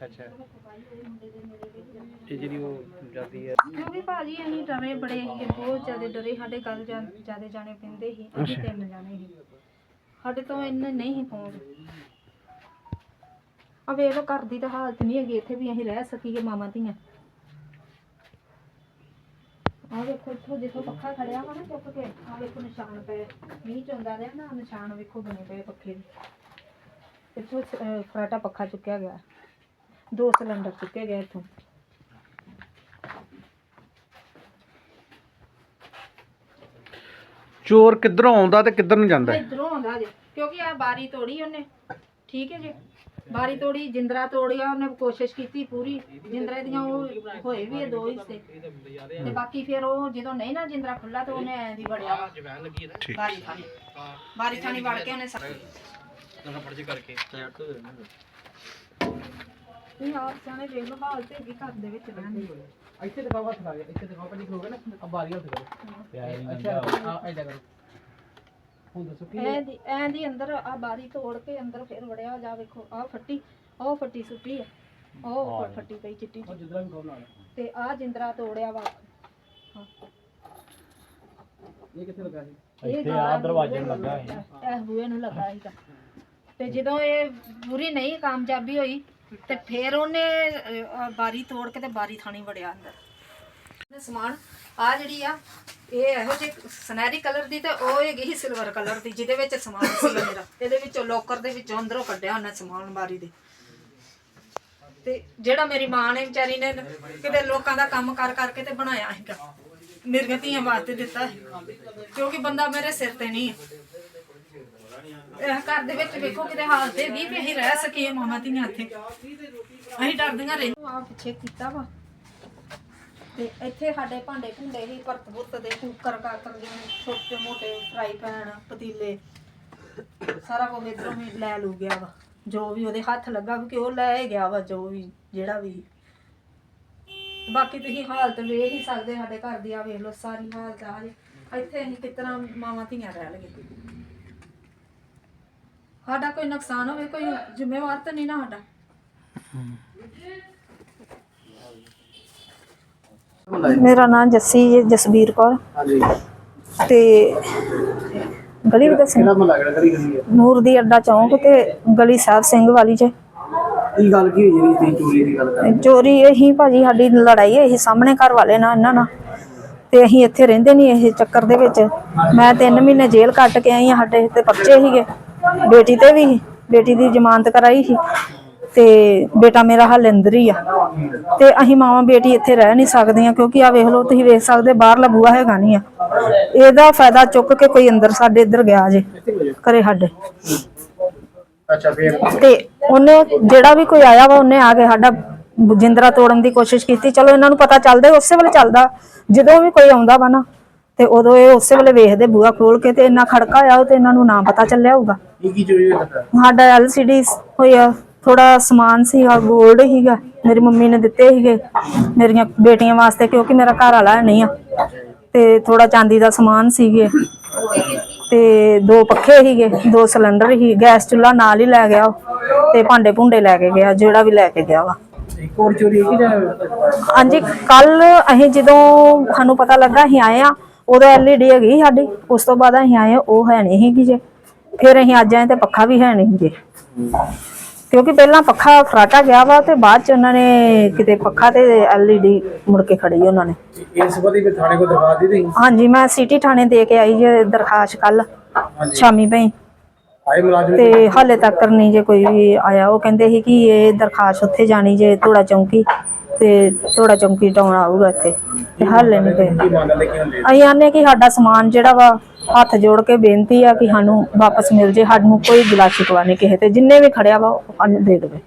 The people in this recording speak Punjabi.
ਅੱਛਾ ਅੱਛਾ। ਇਹ ਜਿਹੜੀ ਉਹ ਜਾਂਦੀ ਹੈ। ਕਿਉਂਕਿ ਭਾਜੀ ਅਸੀਂ ਡਰੇ ਬੜੇ ਸੀਗੇ ਬਹੁਤ ਜ਼ਿਆਦਾ ਡਰੇ ਸਾਡੇ ਗੱਲ ਜ਼ਿਆਦਾ ਜਾਣੇ ਪੈਂਦੇ ਸੀ ਅਸੀਂ ਤਿੰਨ ਜਾਣੇ ਸੀ। ਸਾਡੇ ਤੋਂ ਇੰਨੇ ਨਹੀਂ ਸੀ ਪਹੁੰਚ ਆ ਵੇਖ ਲੋ ਘਰ ਦੀ ਤਾਂ ਹਾਲਤ ਨਹੀਂ ਹੈਗੀ ਇੱਥੇ ਵੀ ਅਸੀਂ ਰਹਿ ਸਕੀਏ ਮਾਮਾ ਧੀਆਂ। ਆ ਵੇਖੋ ਇੱਥੋਂ ਜਿੱਥੋਂ ਪੱਖਾ ਖੜਿਆ ਵਾ ਨਾ ਚੁੱਕ ਕੇ ਆ ਵੇਖੋ ਨਿਸ਼ਾਨ ਪਏ ਮੀਂਹ ਚੋਂਦਾ ਰਿਹਾ ਨਾ ਨਿਸ਼ਾਨ ਵੇਖੋ ਬਣੇ ਪਏ ਪੱਖੇ ਦੇ। ਇੱਥੋਂ ਅਹ, ਫਰਾਟਾ ਪੱਖਾ ਚੁੱਕਿਆ ਗਿਆ। ਦੋ ਸਿਲੰਡਰ ਚੁੱਕੇ ਗਏ ਇੱਥੋਂ। ਚੋਰ ਕਿੱਧਰੋਂ ਆਉਂਦਾ ਤੇ ਕਿੱਧਰ ਨੂੰ ਜਾਂਦਾ ਹੈ? ਇਧਰੋਂ ਆਉਂਦਾ ਜੇ ਕਿਉਂਕਿ ਆ ਬਾਰੀ ਤੋੜੀ ਉਹਨੇ। ਠੀਕ ਹੈ ਜੀ? ਬਾਰੀ ਤੋੜੀ ਜਿੰਦਰਾ ਤੋੜਿਆ ਉਹਨੇ ਕੋਸ਼ਿਸ਼ ਕੀਤੀ ਪੂਰੀ। ਜਿੰਦਰੇ ਦੀਆਂ ਉਹ ਹੋਏ ਵੀ ਆ ਦੋ ਹਿੱਸੇ। ਤੇ ਬਾਕੀ ਫਿਰ ਉਹ ਜਦੋਂ ਨਹੀਂ ਨਾ ਜਿੰਦਰਾ ਖੁੱਲਾ ਤੇ ਉਹਨੇ ਐਂ ਦੀ ਵੜਿਆ। ਵਾ ਠੀਕ। ਬਾਰੀ ਥਾਣੀ। ਬਾਰੀ ਥਾਣੀ ਵੜ ਕੇ ਉਹਨੇ ਸਾ- ਤੁਸੀਂ ਆਪ ਸਿਆਣੇ ਵੇਖ ਲਓ ਹਾਲ ਤੇ ਹੈਗੀ ਘਰ ਦੇ ਵਿੱਚ ਰਹਿੰਦੇ ਇੱਥੇ ਦਿਖਾਓ ਹੱਥ ਲਾ ਕੇ ਇੱਥੇ ਦਿਖਾਓ ਪਹਿਲੀ ਖਲੋਗੇ ਨਾ ਆ ਬਾਰੀ ਹੱਥ ਕਰੋ। ਅੱਛਾ ਆ ਐਡਾ ਕਰੋ। ਹੁਣ ਦੱਸੋ ਕੀ ਐਂ ਦੀ ਐਂ ਦੀ ਅੰਦਰ ਆ ਬਾਰੀ ਤੋੜ ਕੇ ਅੰਦਰ ਫਿਰ ਵੜਿਆ ਜਾ ਵੇਖੋ ਆ ਫੱਟੀ ਉਹ ਫੱਟੀ ਸੁੱਟੀ ਆ। ਉਹ ਉੱਪਰ ਫੱਟੀ ਪਈ ਚਿੱਟੀ ਉਹ ਜਿੱਦਾਂ ਵੀ ਖਾਓ ਨਾਲ। ਤੇ ਆ ਜਿੰਦਰਾ ਤੋੜਿਆ ਵਾ। ਹਾਂ। ਇਹ ਕਿੱਥੇ ਲੱਗਾ ਸੀ? ਇੱਥੇ ਆ ਦਰਵਾਜ਼ੇ ਨੂੰ ਲੱਗਾ ਹੈ ਇਹ ਬੂਹੇ ਨੂੰ ਲੱਗਾ ਸੀਗਾ ਤੇ। ਜਦੋਂ ਇਹ ਪੂਰੀ ਨਹੀਂ ਕਾਮਯਾਬੀ ਹੋਈ ਤੇ ਫਿਰ ਉਹਨੇ ਅਹ, ਬਾਰੀ ਤੋੜ ਕੇ ਤੇ ਬਾਰੀ ਥਾਣੀ ਵੜਿਆ ਅੰਦਰ। ਇਹਨੇ ਸਮਾਨ ਆ ਜਿਹੜੀ ਆ ਇਹ ਇਹੋ ਜਿਹੀ ਸੁਨਹਿਰੀ ਕਲਰ ਦੀ ਤੇ ਉਹ ਹੈਗੀ ਸੀ ਸਿਲਵਰ ਕਲਰ ਦੀ ਜਿਹਦੇ ਵਿੱਚ ਸਮਾਨ ਸੀ ਮੇਰਾ। ਇਹਦੇ ਵਿੱਚੋਂ ਲੋਕਰ ਦੇ ਵਿੱਚੋਂ ਅੰਦਰੋਂ ਕੱਢਿਆ ਉਹਨੇ ਸਮਾਨ ਬਾਰੀ ਦੇ। ਤੇ ਜਿਹੜਾ ਮੇਰੀ ਮਾਂ ਨੇ ਵਿਚਾਰੀ ਨੇ ਕਿਤੇ ਲੋਕਾਂ ਦਾ ਕੰਮ ਕਰ ਕਰਕੇ ਤੇ ਬਣਾਇਆ ਸੀਗਾ ਮੇਰੀਆਂ ਧੀਆਂ ਵਾਸਤੇ ਦਿੱਤਾ ਸੀ। ਕਿਉਂਕਿ ਬੰਦਾ ਮੇਰੇ ਸਿਰ ਤੇ ਨਹੀਂ ਹੈ ਇਹ ਘਰ ਦੇ ਵਿੱਚ ਵੇਖੋ ਕਿਤੇ ਹਾਲਤ ਹੈਗੀ ਵੀ ਅਸੀਂ ਰਹਿ ਸਕੀਏ ਮਾਮਾ ਧੀਆਂ ਇੱਥੇ। ਅਸੀਂ ਡਰਦੀਆਂ ਰਹੀ ਆ ਪਿੱਛੇ ਕੀਤਾ ਵਾ। ਤੇ ਇੱਥੇ ਸਾਡੇ ਭਾਂਡੇ ਭੁੰਡੇ ਹੀ ਭਰਤ ਭੁਰਤ ਦੇ ਕੁੱਕਰ ਕਾਕਰ ਦੇ ਛੋਟੇ ਮੋਟੇ ਫਰਾਈ ਪੈਨ, ਪਤੀਲੇ, ਸਾਰਾ ਕੁਝ ਇਧਰੋਂ ਵੀ ਲੈ ਲੂ ਗਿਆ ਵਾ। ਜੋ ਵੀ ਉਹਦੇ ਹੱਥ ਲੱਗਾ ਕਿ ਉਹ ਲੈ ਗਿਆ ਵਾ, ਜੋ ਵੀ, ਜਿਹੜਾ ਵੀ। ਬਾਕੀ ਤੁਸੀਂ ਹਾਲਤ ਵੇਖ ਹੀ ਸਕਦੇ ਸਾਡੇ ਘਰ ਦੀ ਆ ਵੇਖ ਲਓ, ਸਾਰੀ ਹਾਲਤ ਆ ਜੀ ਇੱਥੇ ਅਸੀਂ ਕਿਤਨਾ ਮਾਵਾਂ ਧੀਆਂ ਰਹਿ ਲਈਏ। ਸਾਡਾ ਕੋਈ ਨੁਕਸਾਨ ਹੋਵੇ ਕੋਈ ਜ਼ਿੰਮੇਵਾਰ ਤਾਂ ਨਹੀਂ ਨਾ ਸਾਡਾ। ਮੇਰਾ ਨਾਮ ਜੱਸੀ ਹੈ ਜਸਬੀਰ ਕੌਰ। ਹਾਂਜੀ। ਤੇ ਗਲੀ ਵੀ ਦੱਸਣੀ ਕਿਹੜਾ ਮਹੱਲਾ ਕਿਹੜਾ ਕਰੀ ਗਈ ਹੈ? ਨੂਰ ਦੀ ਅੱਡਾ ਚੌਂਕ ਤੇ ਗਲੀ ਸਾਹਿਬ ਸਿੰਘ ਵਾਲੀ ਚ। ਕੀ ਗੱਲ ਕੀ ਹੋਈ ਜਿਹੜੀ ਤੁਸੀਂ ਚੋਰੀ ਦੀ ਗੱਲ ਕਰ ਰਹੇ ਚੋਰੀ ਇਹੀ ਭਾਜੀ ਸਾਡੀ ਲੜਾਈ ਇਹੀ ਸਾਹਮਣੇ ਘਰ ਵਾਲੇ ਨਾਲ ਇਹਨਾਂ ਨਾਲ। ਤੇ ਅਸੀਂ ਇੱਥੇ ਰਹਿੰਦੇ ਨਹੀਂ ਇਹ ਚੱਕਰ ਦੇ ਵਿੱਚ। ਮੈਂ 3 ਮਹੀਨੇ ਜੇਲ੍ਹ ਕੱਟ ਕੇ ਆਈ ਹਾਂ ਸਾਡੇ ਤੇ ਪਰਚੇ ਸੀਗੇ। ਬੇਟੀ ਤੇ ਵੀ ਬੇਟੀ ਦੀ ਜ਼ਮਾਨਤ ਕਰਾਈ ਸੀ ਤੇ ਬੇਟਾ ਮੇਰਾ ਹਾਲ ਅੰਦਰ ਹੀ ਆ। ਤੇ ਅਸੀਂ ਮਾਵਾਂ ਬੇਟੀ ਇੱਥੇ ਰਹਿ ਨਹੀਂ ਸਕਦੀਆਂ ਕਿਉਂਕਿ ਆ ਵੇਖ ਲਓ ਤੁਸੀਂ ਵੇਖ ਸਕਦੇ ਬਾਹਰਲਾ ਬੂਆ ਹੈਗਾ ਨਹੀਂ ਆ। ਇਹਦਾ ਫਾਇਦਾ ਚੁੱਕ ਕੇ ਕੋਈ ਅੰਦਰ ਸਾਡੇ ਇੱਧਰ ਗਿਆ ਜੇ ਘਰੇ ਸਾਡੇ। ਅੱਛਾ ਫੇਰ? ਤੇ ਉਹਨੇ ਜਿਹੜਾ ਵੀ ਕੋਈ ਆਇਆ ਵਾ ਉਹਨੇ ਆ ਕੇ ਸਾਡਾ ਜਿੰਦਰਾ ਤੋੜਨ ਦੀ ਕੋਸ਼ਿਸ਼ ਕੀਤੀ। ਚਲੋ ਇਹਨਾਂ ਨੂੰ ਪਤਾ ਚੱਲਦਾ ਉਸੇ ਵੇਲੇ ਚੱਲਦਾ। ਜਦੋਂ ਵੀ ਕੋਈ ਆਉਂਦਾ ਵਾ ਨਾ ਤੇ ਉਦੋਂ ਇਹ ਉਸੇ ਵੇਲੇ ਵੇਖਦੇ ਬੂਆ ਖੋਲ ਕੇ ਤੇ ਇੰਨਾ ਖੜਕਾ ਆ ਤੇ ਇਹਨਾਂ ਨੂੰ ਨਾ ਪਤਾ ਚੱਲਿਆ ਹੋਊਗਾ। ਇਹ ਕੀ ਚੋਰੀ ਸਾਡਾ ਐਲਸੀਡੀ ਹੋਇਆ ਥੋੜਾ ਸਮਾਨ ਸੀਗਾ 골ਡ ਸੀਗਾ ਮੇਰੀ ਮੰਮੀ ਨੇ ਦਿੱਤੇ ਸੀਗੇ ਮੇਰੀਆਂ ਬੇਟੀਆਂ ਵਾਸਤੇ ਕਿਉਂਕਿ ਮੇਰਾ ਘਰ ਵਾਲਾ ਨਹੀਂ ਆ। ਤੇ ਥੋੜਾ ਚਾਂਦੀ ਦਾ ਸਮਾਨ ਸੀਗੇ ਤੇ ਦੋ ਪੱਖੇ ਸੀਗੇ ਦੋ ਸਿਲੰਡਰ ਸੀ ਗੈਸ ਚੁੱਲ੍ਹਾ ਨਾਲ ਹੀ ਲੈ ਗਿਆ ਉਹ, ਤੇ ਭਾਂਡੇ ਭੁੰਡੇ ਲੈ ਕੇ ਗਿਆ ਜਿਹੜਾ ਵੀ ਲੈ ਕੇ ਗਿਆ ਵਾ। ਇੱਕ ਹੋਰ ਚੋਰੀ ਹੋਈ ਕਿ ਜਾਂ ਹਾਂਜੀ ਕੱਲ ਅਸੀਂ ਜਦੋਂ ਸਾਨੂੰ ਪਤਾ ਲੱਗਾ ਅਸੀਂ ਆਏ ਆ ਉਦੋਂ ਐਲਈਡੀ ਹੈਗੀ ਸਾਡੀ ਉਸ ਤੋਂ ਬਾਅਦ ਅਸੀਂ ਆਏ ਉਹ ਹੈ ਨਹੀਂ ਸੀਗੀ ਜੇ। ਫਿਰ ਅਸੀਂ ਅੱਜ ਆਏ ਤੇ ਪੱਖਾ ਵੀ ਹੈ ਨਹੀਂ ਜੇ। ਕਿਉਂਕਿ ਪਹਿਲਾਂ ਪੱਖਾ ਫਰਾਟਾ ਗਿਆ ਵਾ ਤੇ ਬਾਅਦ ਚ ਉਹਨਾਂ ਨੇ ਕਿਤੇ ਪੱਖਾ ਤੇ ਐਲਈਡੀ ਮੁੜ ਕੇ ਖੜੀ ਉਹਨਾਂ ਨੇ। ਇਸ ਸੰਬੰਧੀ ਵੀ ਥਾਣੇ ਕੋ ਦਰਖਾਸਤ ਦਿੱਤੀ ਹਾਂਜੀ ਮੈਂ ਸਿਟੀ ਥਾਣੇ ਦੇ ਕੇ ਆਈ ਜੇ ਦਰਖਾਸਤ ਕੱਲ ਸ਼ਾਮੀ ਪਈ ਤੇ ਹਾਲੇ ਤੱਕ ਨਹੀਂ ਜੇ ਕੋਈ ਵੀ ਆਇਆ ਉਹ ਕਹਿੰਦੇ ਸੀ ਕਿ ਇਹ ਦਰਖਾਸਤ ਉੱਥੇ ਜਾਣੀ ਜੇ ਥੋੜਾ ਚੌਂਕੀ। ਤੇ ਥੋੜਾ ਚੌਂਕੀ ਟਾਉਣ ਆਊਗਾ ਇੱਥੇ, ਤੇ ਹੱਲ ਨਹੀਂ ਪਏ ਅਸੀਂ ਆਨੇ ਕਿ ਸਾਡਾ ਸਮਾਨ ਜਿਹੜਾ ਵਾ, ਹੱਥ ਜੋੜ ਕੇ ਬੇਨਤੀ ਆ ਕਿ ਸਾਨੂੰ ਵਾਪਸ ਮਿਲ ਜੇ, ਸਾਨੂੰ ਕੋਈ ਗਿਲਾ ਸ਼ਿਕਵਾ ਨਹੀਂ ਕਿਸੇ ਤੇ, ਜਿੰਨੇ ਵੀ ਖੜਿਆ ਵਾ, ਉਹ ਸਾਨੂੰ ਦੇ ਦੇਵੇ।